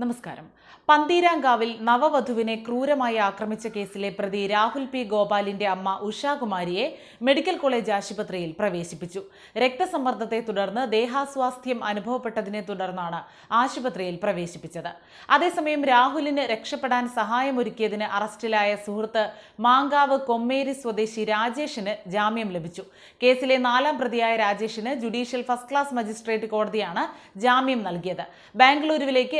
നമസ്കാരം. പന്തീരാങ്കാവിൽ നവവധുവിനെ ക്രൂരമായി ആക്രമിച്ച കേസിലെ പ്രതി രാഹുൽ പി ഗോപാലിന്റെ അമ്മ ഉഷാകുമാരിയെ മെഡിക്കൽ കോളേജ് ആശുപത്രിയിൽ പ്രവേശിപ്പിച്ചു. രക്തസമ്മർദ്ദത്തെ തുടർന്ന് ദേഹാസ്വാസ്ഥ്യം അനുഭവപ്പെട്ടതിനെ തുടർന്നാണ് ആശുപത്രിയിൽ പ്രവേശിപ്പിച്ചത്. അതേസമയം രാഹുലിന് രക്ഷപ്പെടാൻ സഹായമൊരുക്കിയതിന് അറസ്റ്റിലായ സുഹൃത്ത് മാങ്കാവ് കൊമ്മേരി സ്വദേശി രാജേഷിന് ജാമ്യം ലഭിച്ചു. കേസിലെ നാലാം പ്രതിയായ രാജേഷിന് ജുഡീഷ്യൽ ഫസ്റ്റ് ക്ലാസ് മജിസ്ട്രേറ്റ് കോടതിയാണ് ജാമ്യം നൽകിയത്. ബാംഗ്ലൂരുവിലേക്ക്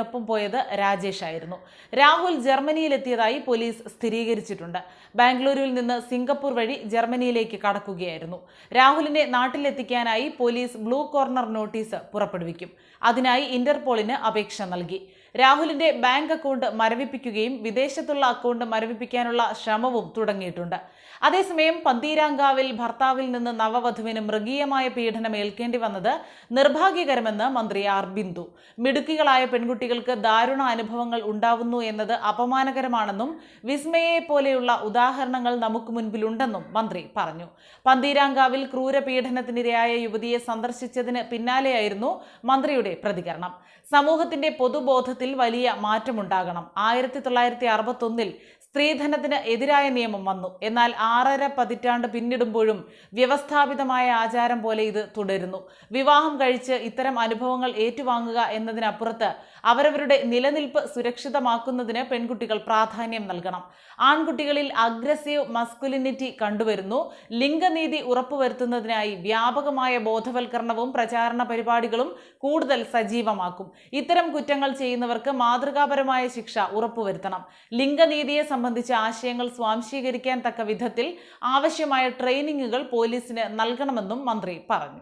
രാഹുലിനൊപ്പം പോയത് രാജേഷ് ആയിരുന്നു. രാഹുൽ ജർമ്മനിയിലെത്തിയതായി പോലീസ് സ്ഥിരീകരിച്ചിട്ടുണ്ട്. ബാംഗ്ലൂരിൽ നിന്ന് സിംഗപ്പൂർ വഴി ജർമ്മനിയിലേക്ക് കടക്കുകയായിരുന്നു. രാഹുലിനെ നാട്ടിലെത്തിക്കാനായി പോലീസ് ബ്ലൂ കോർണർ നോട്ടീസ് പുറപ്പെടുവിക്കും. അതിനായി ഇന്റർപോളിന് അപേക്ഷ നൽകി. രാഹുലിന്റെ ബാങ്ക് അക്കൗണ്ട് മരവിപ്പിക്കുകയും വിദേശത്തുള്ള അക്കൗണ്ട് മരവിപ്പിക്കാനുള്ള ശ്രമവും തുടങ്ങിയിട്ടുണ്ട്. അതേസമയം പന്തീരാങ്കാവിൽ ഭർത്താവിൽ നിന്ന് നവവധുവിന് മൃഗീയമായ പീഡനം ഏൽക്കേണ്ടി വന്നത് നിർഭാഗ്യകരമെന്ന് മന്ത്രി ആർ ബിന്ദു. മിടുക്കികളായ പെൺകുട്ടികൾക്ക് ദാരുണ അനുഭവങ്ങൾ ഉണ്ടാവുന്നു എന്നത് അപമാനകരമാണെന്നും വിസ്മയെ പോലെയുള്ള ഉദാഹരണങ്ങൾ നമുക്ക് മുൻപിലുണ്ടെന്നും മന്ത്രി പറഞ്ഞു. പന്തീരാങ്കാവിൽ ക്രൂരപീഡനത്തിനിരയായ യുവതിയെ സന്ദർശിച്ചതിന് പിന്നാലെയായിരുന്നു മന്ത്രിയുടെ പ്രതികരണം. സമൂഹത്തിന്റെ പൊതുബോധത്തിൽ വലിയ മാറ്റമുണ്ടാകണം. ആയിരത്തി തൊള്ളായിരത്തി അറുപത്തൊന്നിൽ സ്ത്രീധനത്തിന് എതിരായ നിയമം വന്നു. എന്നാൽ ആറര പതിറ്റാണ്ട് പിന്നിടുമ്പോഴും വ്യവസ്ഥാപിതമായ ആചാരം പോലെ ഇത് തുടരുന്നു. വിവാഹം കഴിച്ച് ഇത്തരം അനുഭവങ്ങൾ ഏറ്റുവാങ്ങുക എന്നതിനപ്പുറത്ത് അവരവരുടെ നിലനിൽപ്പ് സുരക്ഷിതമാക്കുന്നതിന് പെൺകുട്ടികൾ പ്രാധാന്യം നൽകണം. ആൺകുട്ടികളിൽ അഗ്രസീവ് മസ്കുലിനിറ്റി കണ്ടുവരുന്നു. ലിംഗനീതി ഉറപ്പുവരുത്തുന്നതിനായി വ്യാപകമായ ബോധവൽക്കരണവും പ്രചാരണ പരിപാടികളും കൂടുതൽ സജീവമാക്കും. ഇത്തരം കുറ്റങ്ങൾ ചെയ്യുന്നവർക്ക് മാതൃകാപരമായ ശിക്ഷ ഉറപ്പുവരുത്തണം. ലിംഗനീതിയെ സംബന്ധിച്ച ആശയങ്ങൾ സ്വാംശീകരിക്കാൻ തക്ക വിധത്തിൽ ആവശ്യമായ ട്രെയിനിങ്ങുകൾ പോലീസിന് നൽകണമെന്നും മന്ത്രി പറഞ്ഞു.